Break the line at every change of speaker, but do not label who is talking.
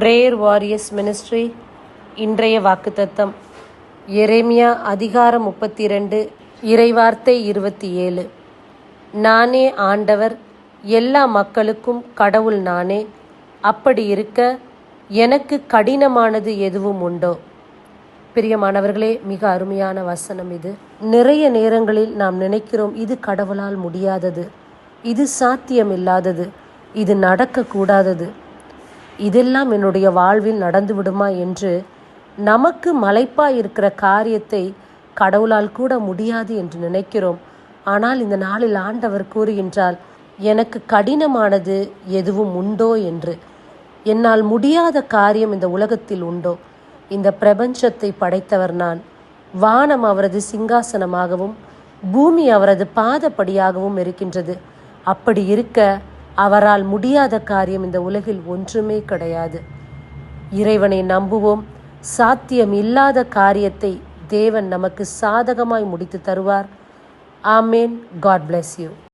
Prayer warriors ministry இன்றைய வாக்குத்தத்தம். எரேமியா அதிகாரம் முப்பத்தி ரெண்டு இறைவார்த்தை இருபத்தி ஏழு நானே ஆண்டவர் எல்லா மக்களுக்கும் கடவுள் நானே. அப்படி இருக்க எனக்கு கடினமானது எதுவும் உண்டோ? பிரியமானவர்களே மிக அருமையான வசனம் இது. நிறைய நேரங்களில் நாம் நினைக்கிறோம் இது கடவுளால் முடியாதது. இது சாத்தியமில்லாதது. இது நடக்கக்கூடாதது. இதெல்லாம் என்னுடைய வாழ்வில் நடந்து விடுமா என்று நமக்கு மலைப்பாய் இருக்கிற காரியத்தை கடவுளால் கூட முடியாது என்று நினைக்கிறோம். ஆனால் இந்த நாளில் ஆண்டவர் கூறுகின்றால் எனக்கு கடினமானது எதுவும் உண்டோ என்று. என்னால் முடியாத காரியம் இந்த உலகத்தில் உண்டோ? இந்த பிரபஞ்சத்தை படைத்தவர் நான். வானம் அவரது சிங்காசனமாகவும் பூமி அவரது பாதப்படியாகவும் இருக்கின்றது. அப்படி இருக்க அவரால் முடியாத காரியம் இந்த உலகில் ஒன்றுமே கிடையாது. இறைவனை நம்புவோம். சாத்தியம் இல்லாத காரியத்தை தேவன் நமக்கு சாதகமாய் முடித்து தருவார். ஆமேன். God bless you